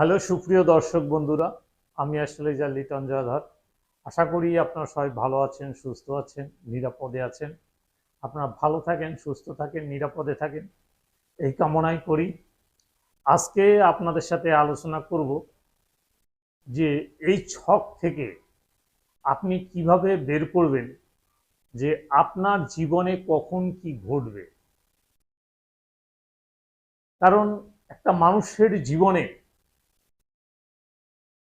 Hello, সুপ্রিয় দর্শক বন্ধুরা, আমি আসলে যা লিটন জয়ধর আশা করি আপনারা সবাই ভালো আছেন, সুস্থ আছেন, নিরাপদে আছেন। আপনারা ভালো থাকেন, সুস্থ থাকেন, নিরাপদে থাকেন, এই কামনাই করি। আজকে আপনাদের সাথে আলোচনা করব যে এই ছক থেকে আপনি কীভাবে বের করবেন, যে আপনার জীবনে কখন কি ঘটবে। কারণ একটা মানুষের জীবনে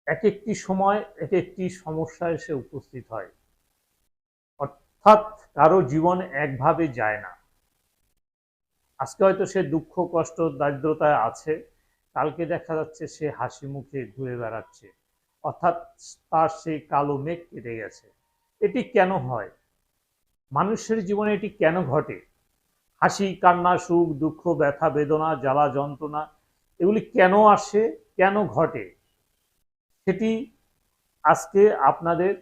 এক একটি সময় এক একটি সমস্যা এসে উপস্থিত হয়। অর্থাৎ কারও জীবন একভাবে যায় না। আজকে হয়তো সে দুঃখ, কষ্ট, দারিদ্রতায় আছে, কালকে দেখা যাচ্ছে সে হাসি মুখে ঘুরে বেড়াচ্ছে। অর্থাৎ তার সেই কালো মেঘ কেটে গেছে। এটি কেন হয়? মানুষের জীবনে এটি কেন ঘটে? হাসি, কান্না, সুখ, দুঃখ, ব্যথা, বেদনা, জ্বালা, যন্ত্রণা, এগুলি কেন আসে, কেন ঘটে? সেটি আজকে আপনাদের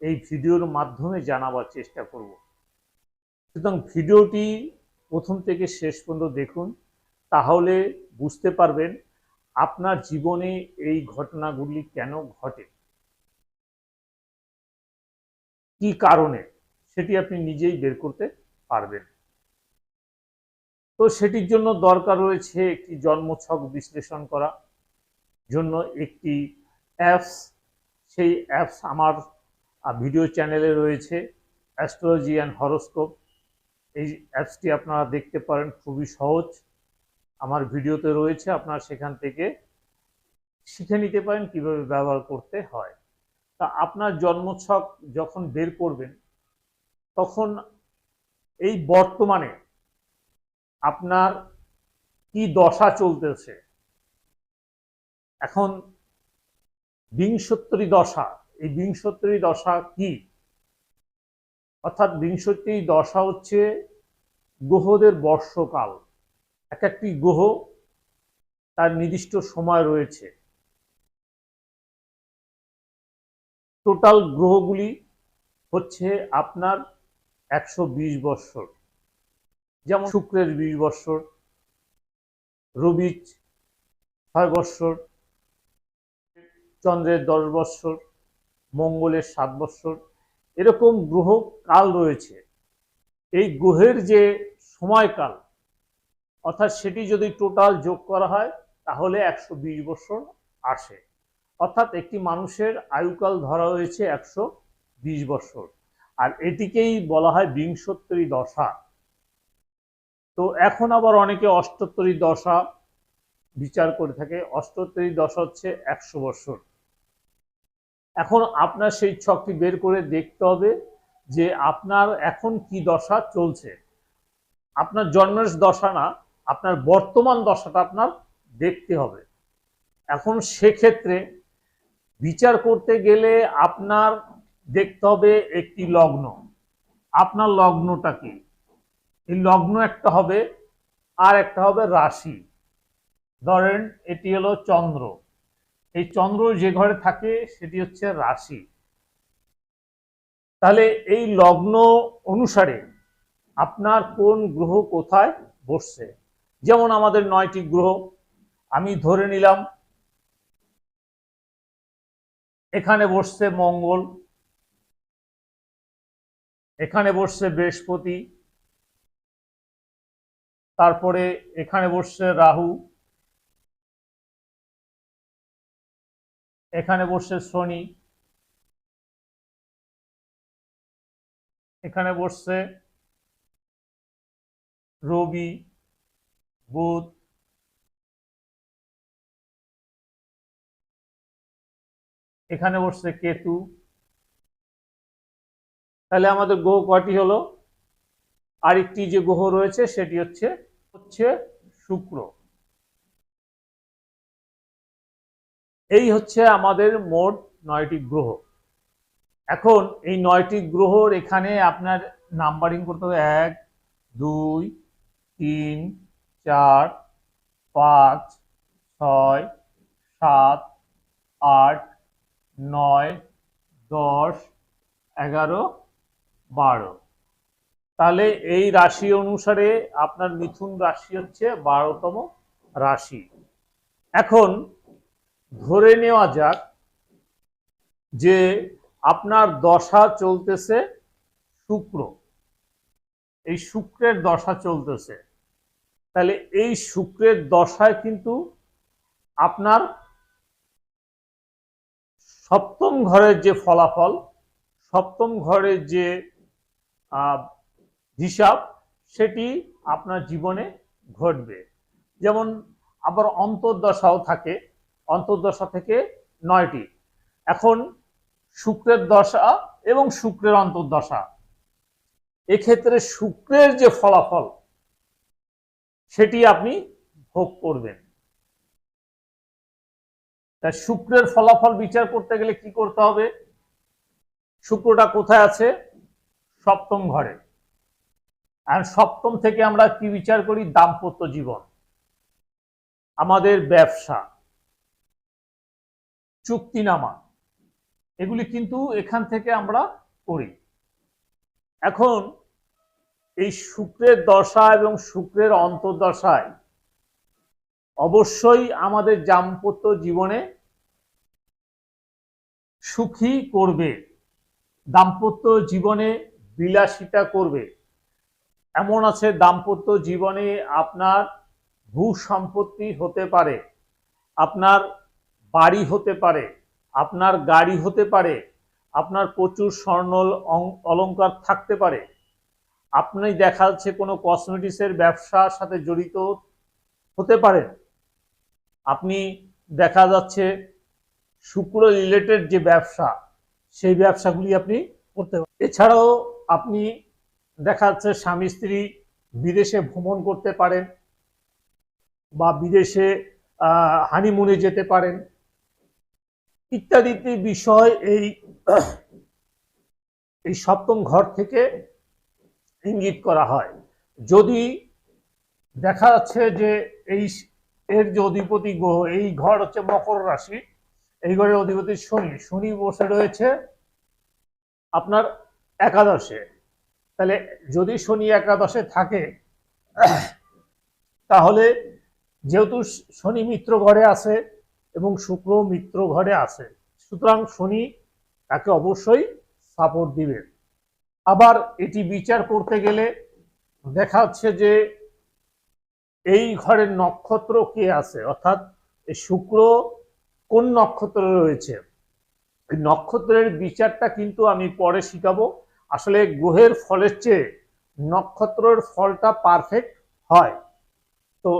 এই ভিডিওর মাধ্যমে জানাবার চেষ্টা করব। সুতরাং ভিডিওটি প্রথম থেকে শেষ পর্যন্ত দেখুন, তাহলে বুঝতে পারবেন আপনার জীবনে এই ঘটনাগুলি কেন ঘটে। কি কারণে সেটি আপনি নিজেই বের করতে পারবেন। তো সেটির জন্য দরকার রয়েছে একটি জন্মছক বিশ্লেষণ করা, জন্য একটি অ্যাপস সেই অ্যাপস আমার ভিডিও চ্যানেলে রয়েছে অ্যাস্ট্রোলজি অ্যান্ড হরোস্কোপ এই অ্যাপসটি আপনারা দেখতে পারেন, খুবই সহজ। আমার ভিডিওতে রয়েছে, আপনারা সেখান থেকে শিখে নিতে পারেন কীভাবে ব্যবহার করতে হয়। তা আপনার জন্মছক যখন বের করবেন, তখন এই বর্তমানে আপনার কি দশা চলতেছে? এখন বিংশোত্তরী দশা। এই বিংশোত্তরী দশা কি? অর্থাৎ বিংশোত্তরী দশা হচ্ছে গ্রহদের বর্ষকাল। এক একটি গ্রহ তার নির্দিষ্ট সময় রয়েছে। টোটাল গ্রহগুলি হচ্ছে আপনার একশো বিশ বৎসর। যেমন শুক্রের বিশ বৎসর, রবির ছয় বৎসর চন্দ্রের দশ বৎসর, মঙ্গলের সাত বৎসর, এরকম গ্রহ কাল রয়েছে। এই গ্রহের যে সময়কাল, অর্থাৎ সেটি যদি টোটাল যোগ করা হয়, তাহলে একশো বিশ বছর আসে। অর্থাৎ একটি মানুষের আয়ুকাল ধরা হয়েছে একশো বিশ বছর আর এটিকেই বলা হয় বিংশোত্তরী দশা। তো এখন আবার অনেকে অষ্টোত্তরী দশা বিচার করে থাকে। অষ্টোত্তরী দশা হচ্ছে একশো বছর এখন আপনার সেই ছকটি বের করে দেখতে হবে যে আপনার এখন কি দশা চলছে। আপনার জন্মের দশা না, আপনার বর্তমান দশাটা আপনার দেখতে হবে। এখন সেক্ষেত্রে বিচার করতে গেলে আপনার দেখতে হবে একটি লগ্ন। আপনার লগ্নটা কি? এই লগ্ন একটা হবে, আর একটা হবে রাশি। ধরেন এটি হলো চন্দ্র। এই চন্দ্র যে ঘরে থাকে সেটি হচ্ছে রাশি। তাহলে এই লগ্ন অনুসারে আপনার কোন গ্রহ কোথায় বসছে? যেমন আমাদের নয়টি গ্রহ, আমি ধরে নিলাম, এখানে বসছে মঙ্গল, এখানে বসছে বৃহস্পতি, তারপরে এখানে বসছে রাহু এখানে বসছে শনি এখানে বসছে রবি, বুধ। এখানে বসছে কেতু। তাহলে আমাদের গ্রহ কয়টি হলো? আরেকটি যে গ্রহ রয়েছে সেটি হচ্ছে হচ্ছে শুক্র। এই হচ্ছে আমাদের মোট নয়টি গ্রহ। এখন এই নয়টি গ্রহর এখানে আপনার নাম্বারিং করতে হবে এক, দুই, তিন, চার, পাঁচ, ছয়, সাত, আট, নয়, দশ, এগারো, বারো। তাহলে এই রাশি অনুসারে আপনার মিথুন রাশি হচ্ছে বারোতম রাশি। এখন ধরে নেওয়া যাক যে আপনার দশা চলতেছে শুক্র। এই শুক্রের দশা চলতেছে। তাহলে এই শুক্রের দশায় কিন্তু আপনার সপ্তম ঘরের যে ফলাফল, সপ্তম ঘরের যে হিসাব, সেটি আপনার জীবনে ঘটবে। যেমন আবার অন্তর্দশাও থাকে। অন্তর্দশা থেকে নয়টি। এখন শুক্রের দশা এবং শুক্রের অন্তর্দশা। এক্ষেত্রে শুক্রের যে ফলাফল, সেটি আপনি ভোগ করবেন। তা শুক্রের ফলাফল বিচার করতে গেলে কি করতে হবে? শুক্রটা কোথায় আছে? সপ্তম ঘরে। আর সপ্তম থেকে আমরা কি বিচার করি? দাম্পত্য জীবন। আমাদের ব্যবসা। চুক্তিনামা এগুলি কিন্তু এখান থেকে আমরা করি এখন এই শুক্রের দশা এবং শুক্রের অন্তর্দশায় অবশ্যই আমাদের দাম্পত্য জীবনে সুখী করবে, দাম্পত্য জীবনে বিলাসিতা করবে। এমন আছে, দাম্পত্য জীবনে আপনার ভূ সম্পত্তি হতে পারে। আপনার বাড়ি হতে পারে, আপনার গাড়ি হতে পারে, আপনার প্রচুর স্বর্ণ অং- অলংকার থাকতে পারে। আপনি দেখা যাচ্ছে কোনো কসমেটিক্সের ব্যবসার সাথে জড়িত হতে পারেন। আপনি দেখা যাচ্ছে শুক্র রিলেটেড যে ব্যবসা, সেই ব্যবসাগুলি আপনি করতে পারেন। এছাড়াও আপনি দেখা যাচ্ছে স্বামী স্ত্রী বিদেশে ভ্রমণ করতে পারেন বা বিদেশে হানিমুনে যেতে পারেন। ইত্যাদি বিষয় এই এই সপ্তম ঘর থেকে ইঙ্গিত করা হয়। যদি দেখা যাচ্ছে যে এই এর যে অধিপতি গ্রহ, এই ঘর হচ্ছে মকর রাশি, এই ঘরের অধিপতি শনি। শনি বসে রয়েছে আপনার একাদশে। তাহলে যদি শনি একাদশে থাকে, তাহলে যেহেতু শনি মিত্র ঘরে আছে এবং শুক্র মিত্র ঘরে আছে সুতরাং শনি তাকে অবশ্যই সাপোর্ট দিবে। আবার এটি বিচার করতে গেলে দেখা যাচ্ছে যে এই ঘরের নক্ষত্র কে আছে? অর্থাৎ শুক্র কোন নক্ষত্রে রয়েছে? নক্ষত্রের বিচারটা কিন্তু আমি পরে শিখাবো। আসলে গ্রহের ফলের চেয়ে নক্ষত্রের ফলটা পারফেক্ট হয়। তো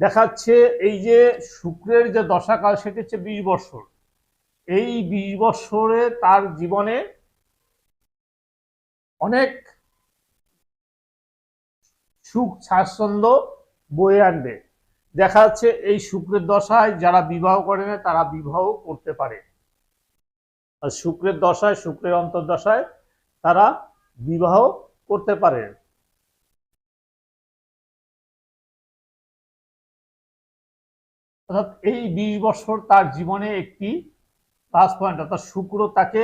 দেখাচ্ছে এই যে শুক্রের যে দশাকাল, সেটি হচ্ছে বিশ বৎসর। এই বিশ বৎসরে তার জীবনে অনেক সুখ স্বাচ্ছন্দ্য বয়ে আনবে। দেখা যাচ্ছে এই শুক্রের দশায় যারা বিবাহ করে না, তারা বিবাহ করতে পারে। আর শুক্রের দশায়, শুক্রের অন্তর্দশায় তারা বিবাহ করতে পারে। অর্থাৎ এই বিশ বছর তার জীবনে একটি প্লাস পয়েন্ট অর্থাৎ শুক্র তাকে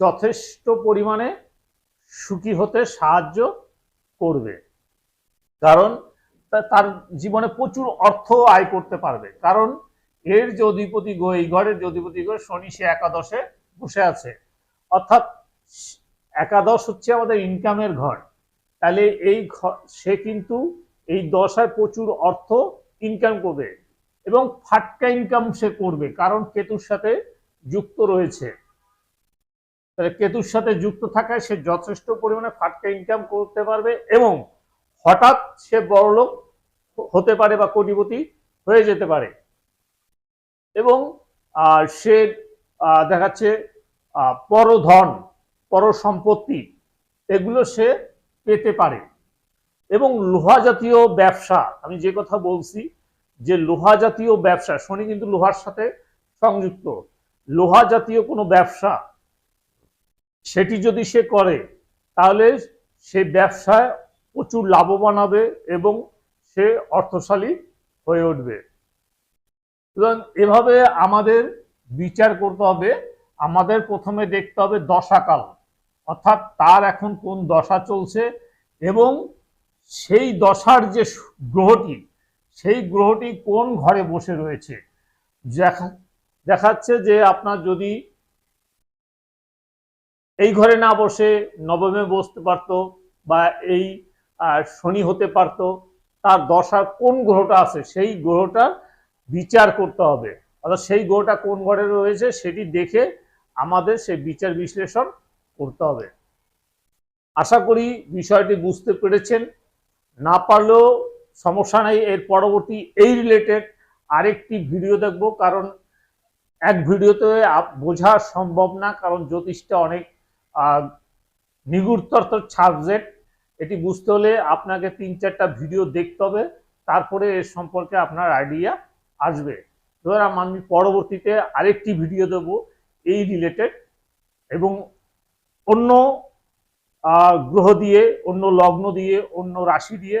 যথেষ্ট পরিমাণে সুখী হতে সাহায্য করবে। কারণ তার জীবনে প্রচুর অর্থ আয় করতে পারবে। কারণ এর যে অধিপতি গ্রহ এই ঘরের যে অধিপতি গ্রহ শনি সে একাদশে বসে আছে। অর্থাৎ একাদশ হচ্ছে আমাদের ইনকামের ঘর। তাহলে এই সে কিন্তু এই দশায় প্রচুর অর্থ ইনকাম করবে। এবং ফাটকা ইনকাম সে করবে, কারণ কেতুর সাথে যুক্ত রয়েছে। কেতুর সাথে যুক্ত থাকায় সে যথেষ্ট পরিমাণে ফাটকা ইনকাম করতে পারবে এবং হঠাৎ সে বড়লোক হতে পারে বা কোটিপতি হয়ে যেতে পারে। এবং সে দেখাচ্ছে পরধন পর সম্পত্তি এগুলো সে পেতে পারে। এবং লোহা জাতীয় ব্যবসা, আমি যে কথা বলছি যে লোহা জাতীয় ব্যবসা শনি কিন্তু লোহার সাথে সংযুক্ত। লোহা জাতীয় কোনো ব্যবসা সেটি যদি সে করে, তাহলে সে ব্যবসায় প্রচুর লাভবান হবে এবং সে অর্থশালী হয়ে উঠবে। সুতরাং এভাবে আমাদের বিচার করতে হবে। আমাদের প্রথমে দেখতে হবে দশাকাল, অর্থাৎ তার এখন কোন দশা চলছে এবং সেই দশার যে গ্রহটি সেই গ্রহটি কোন ঘরে বসে রয়েছে? দেখা, দেখাচ্ছে যে আপনার যদি এই ঘরে না বসে নবমে বসতে পারতো বা এই শনি হতে পারতো, তার দশা কোন গ্রহটা আছে সেই গ্রহটা বিচার করতে হবে। অর্থাৎ সেই গ্রহটা কোন ঘরে রয়েছে সেটি দেখে আমাদের সেই বিচার বিশ্লেষণ করতে হবে। আশা করি বিষয়টি বুঝতে পেরেছেন। না পারলেও সমস্যা নেই, এর পরবর্তী এই রিলেটেড আরেকটি ভিডিও দেখব, কারণ এক ভিডিওতে বোঝা সম্ভব না, কারণ জ্যোতিষটা অনেক নিগুড়তর সাবজেক্ট এটি বুঝতে হলে আপনাকে তিন চারটা ভিডিও দেখতে হবে, তারপরে এর সম্পর্কে আপনার আইডিয়া আসবে। এবার আমি পরবর্তীতে আরেকটি ভিডিও দেব, এই রিলেটেড এবং অন্য গ্রহ দিয়ে, অন্য লগ্ন দিয়ে, অন্য রাশি দিয়ে